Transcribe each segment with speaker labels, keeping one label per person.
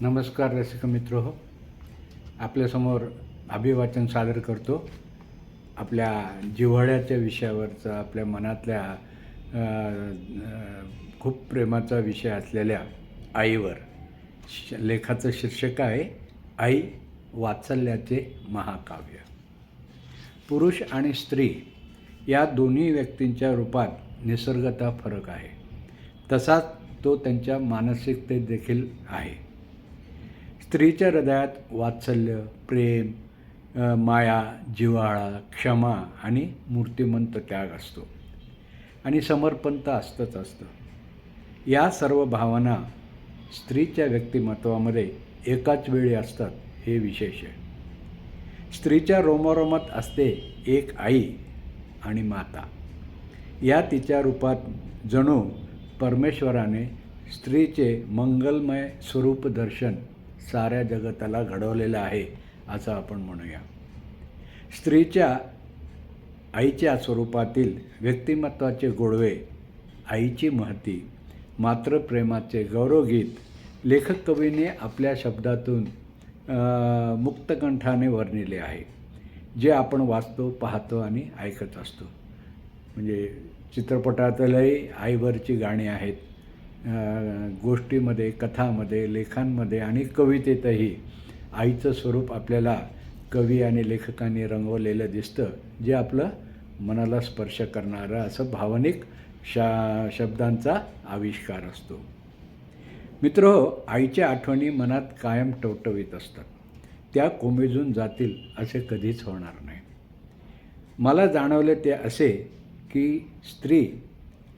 Speaker 1: नमस्कार रसिक मित्र. हो आपल्यासमोर अभिवाचन सादर करतो. आपल्या जिव्हाळ्याच्या विषयावरचा आपल्या मनातल्या खूप प्रेमाचा विषय असलेल्या आईवर. श लेखाचं शीर्षक आहे आई वात्सल्याचे महाकाव्य. पुरुष आणि स्त्री या दोन्ही व्यक्तींच्या रूपात निसर्गता फरक आहे. तसाच तो त्यांच्या मानसिकतेत देखील आहे. स्त्रीच्या हृदयात वात्सल्य प्रेम माया जिव्हाळा क्षमा आणि मूर्तिमंत त्याग असतो. आणि समर्पण तर असतंच असतं. या सर्व भावना स्त्रीच्या व्यक्तिमत्वामध्ये एकाच वेळी असतात हे विशेष आहे. स्त्रीच्या रोमारोमात असते एक आई आणि माता. या तिच्या रूपात जणू परमेश्वराने स्त्रीचे मंगलमय स्वरूप दर्शन साऱ्या जगताला घडवलेलं आहे असं आपण म्हणूया. स्त्रीच्या आईच्या स्वरूपातील व्यक्तिमत्वाचे गोडवे आईची महती मातृप्रेमाचे गौरवगीत लेखक कवीने आपल्या शब्दातून मुक्तकंठाने वर्णिले आहे जे आपण वाचतो पाहतो आणि ऐकत असतो. म्हणजे चित्रपटातलंही आईवरची गाणी आहेत गोष्टीमध्ये कथामध्ये लेखांमध्ये आणि कवितेतही आईचं स्वरूप आपल्याला कवी आणि लेखकांनी रंगवलेलं दिसतं जे आपलं मनाला स्पर्श करणारं असं भावनिक शा शब्दांचा आविष्कार असतो. मित्र आईच्या आठवणी मनात कायम टवटवीत असतात. त्या कोमेजून जातील असे कधीच होणार नाही. मला जाणवले ते असे की स्त्री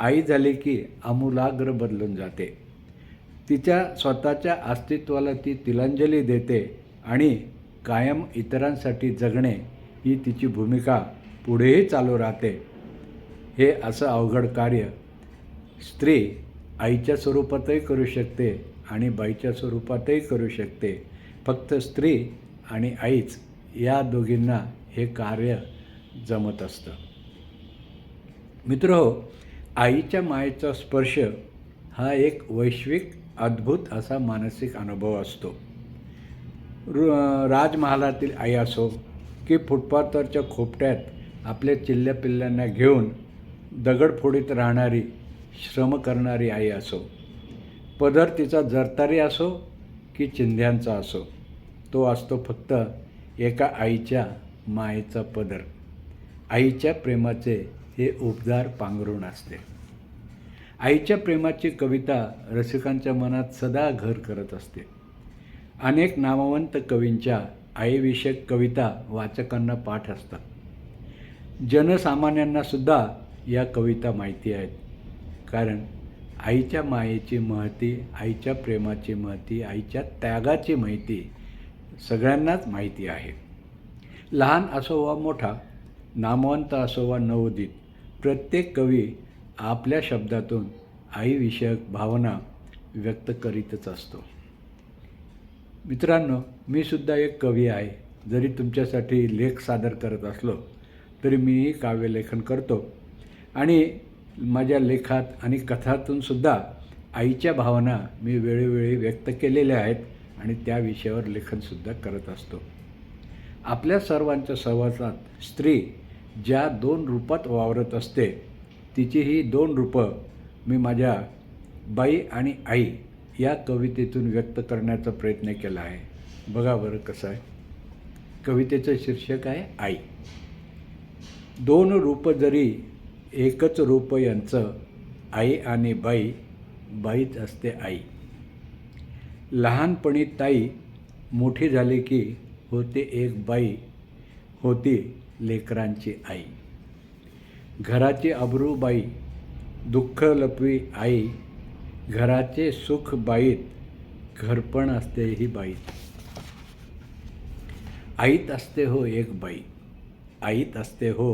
Speaker 1: आई झाली की आमूलाग्र बदलून जाते. तिच्या स्वतःच्या अस्तित्वाला ती तिलांजली देते आणि कायम इतरांसाठी जगणे ही तिची भूमिका पुढेही चालू राहते. हे असं अवघड कार्य स्त्री आईच्या स्वरूपातही करू शकते आणि बाईच्या स्वरूपातही करू शकते. फक्त स्त्री आणि आईच या दोघींना हे कार्य जमत असतं. मित्र हो आईच्या मायेचा स्पर्श हा एक वैश्विक अद्भुत असा मानसिक अनुभव असतो. रु राजमहालातील आई असो की फुटपाथवरच्या खोपट्यात आपल्या चिल्ल्या पिल्ल्यांना घेऊन दगडफोडीत राहणारी श्रम करणारी आई असो. पदर तिचा जरतारी असो की चिंध्यांचा असो तो असतो फक्त एका आईच्या मायेचा पदर. आईच्या प्रेमाचे हे उबदार पांघरून असते. आईच्या प्रेमाची कविता रसिकांच्या मनात सदा घर करत असते. अनेक नामवंत कवींच्या आईविषयक कविता वाचकांना पाठ असतात. जनसामान्यांनासुद्धा या कविता माहिती आहेत. कारण आईच्या मायेची महती आईच्या प्रेमाची महती आईच्या त्यागाची माहिती सगळ्यांनाच माहिती आहे. लहान असो वा मोठा नामवंत असो वा नवोदित प्रत्येक कवी आपल्या शब्दातून आईविषयक भावना व्यक्त करीतच असतो. मित्रांनो मी सुद्धा एक कवी आहे. जरी तुमच्यासाठी लेख सादर करत असलो तरी मीही काव्यलेखन करतो. आणि माझ्या लेखात आणि कथातून सुद्धा आईच्या भावना मी वेळोवेळी व्यक्त केलेल्या आहेत आणि त्या विषयावर लेखनसुद्धा करत असतो. आपल्या सर्वांच्या सहवासात स्त्री ज्या दोन रूपात वावरत असते तिची ही दोन रूपं मी माझ्या बाई आणि आई या कवितेतून व्यक्त करण्याचा प्रयत्न केला आहे. बघा बरं कसं आहे. कवितेचं शीर्षक आहे आई. दोन रूप जरी एकच रूप यांचं आई आणि बाई बाईच असते आई. लहानपणी ताई मोठी झाली की होते एक बाई होती लेकरांची आई. घराची अब्रू बाई दुःख लपवी आई घराचे सुख बाईत घरपण असते ही बाईत आईत असते हो एक बाई आईत असते हो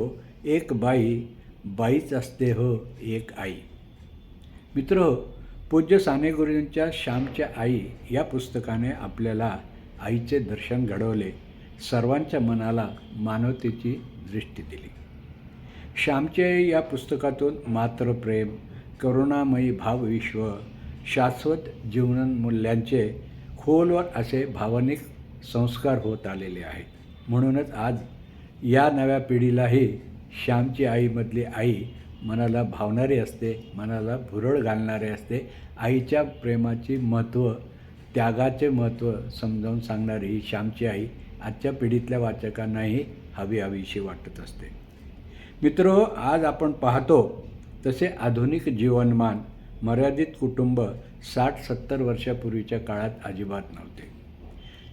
Speaker 1: एक बाई बाईच असते हो एक आई. मित्र पूज्य साने गुरुजींच्या श्यामच्या आई या पुस्तकाने आपल्याला आईचे दर्शन घडवले. सर्वांच्या मनाला मानवतेची दृष्टी दिली. श्यामचे आई या पुस्तकातून मात्र प्रेम करुणामयी भावविश्व शाश्वत जीवन मूल्यांचे खोलवर असे भावनिक संस्कार होत आलेले आहेत. म्हणूनच आज या नव्या पिढीलाही श्यामची आईमधली आई मनाला भावणारी असते मनाला भुरळ घालणारी असते आईच्या प्रेमाची महत्त्व त्यागाचे महत्त्व समजावून सांगणारी ही श्यामची आई आजच्या पिढीतल्या वाचकांनाही हवी हवीशी वाटत असते. मित्र आज आपण पाहतो तसे आधुनिक जीवनमान मर्यादित कुटुंब साठ सत्तर वर्षापूर्वीच्या काळात अजिबात नव्हते.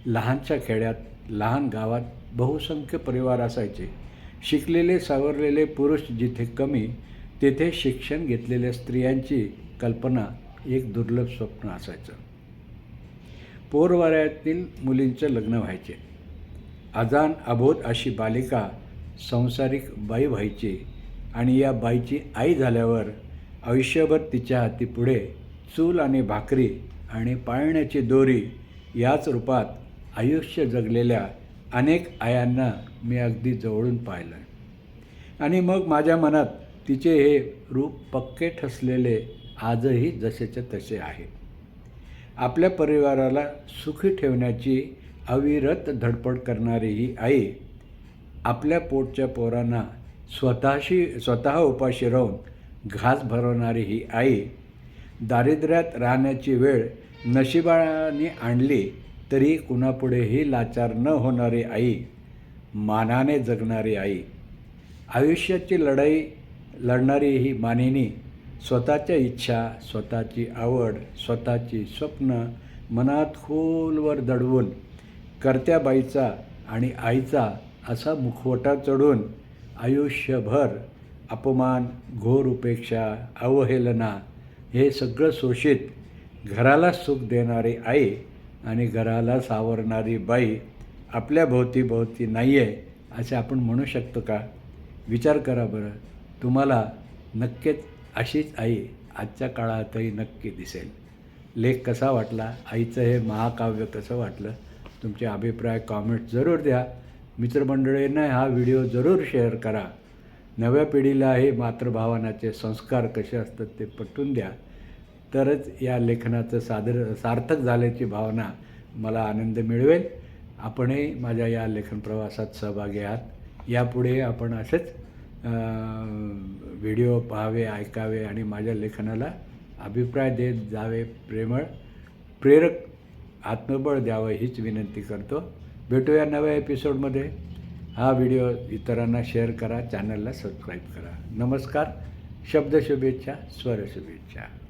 Speaker 1: लहानशा खेड्यात लहान गावात बहुसंख्य परिवार असायचे. शिकलेले सावरलेले पुरुष जिथे कमी तेथे शिक्षण घेतलेल्या स्त्रियांची कल्पना एक दुर्लभ स्वप्न असायचं. पोरवाऱ्यातील मुलींचं लग्न व्हायचे. अजान अबोध अशी बालिका संसारिक बाई व्हायची आणि या बाईची आई झाल्यावर आयुष्यभर तिच्या हाती पुढे चूल आणि भाकरी आणि पाळण्याची दोरी याच रूपात आयुष्य जगलेल्या अनेक आयांना मी अगदी जवळून पाहिलं. आणि मग माझ्या मनात तिचे हे रूप पक्के ठसलेले आजही जसेच्या तसे आहे. आपल्या परिवाराला सुखी ठेवण्याची अविरत धडपड करणारी ही आई आपल्या पोटच्या पोरांना स्वतःशी स्वतः उपाशी राहून घास भरवणारी ही आई दारिद्र्यात राहण्याची वेळ नशिबाने आणली तरी कुणापुढेही लाचार न होणारी आई मानाने जगणारी आई. आयुष्याची लढाई लढणारी ही मानिनी स्वतःच्या इच्छा स्वतःची आवड स्वतःची स्वप्न मनात खोलवर दडवून कर्त्या बाईचा आणि आईचा असा मुखवटा चढून आयुष्यभर अपमान घोर उपेक्षा अवहेलना हे सगळं शोषित घराला सुख देणारी आई आणि घराला सावरणारी बाई आपल्या भोवती भोवती नाही आहे असे आपण म्हणू शकतो का? विचार करा बरं. तुम्हाला नक्कीच अशीच आई आजच्या काळातही नक्की दिसेल. लेख कसा वाटला? आईचं हे महाकाव्य कसं वाटलं? तुमचे अभिप्राय कॉमेंट जरूर द्या. मित्रमंडळींना हा व्हिडिओ जरूर शेअर करा. नव्या पिढीला हे मातृभावनाचे संस्कार कसे असतात ते पटवून द्या. तरच या लेखनाचं सादर सार्थक झाल्याची भावना मला आनंद मिळवेल. आपणही माझ्या या लेखन प्रवासात सहभागी आहात. यापुढे आपण असेच व्हिडिओ पाहावे ऐकावे आणि माझ्या लेखनाला अभिप्राय देत जावे प्रेमळ प्रेरक आत्मबळ द्यावं हीच विनंती करतो. भेटूया नव्या एपिसोडमध्ये. हा व्हिडिओ इतरांना शेअर करा चॅनलला सबस्क्राईब करा. नमस्कार. शब्द शुभेच्छा स्वर शुभेच्छा.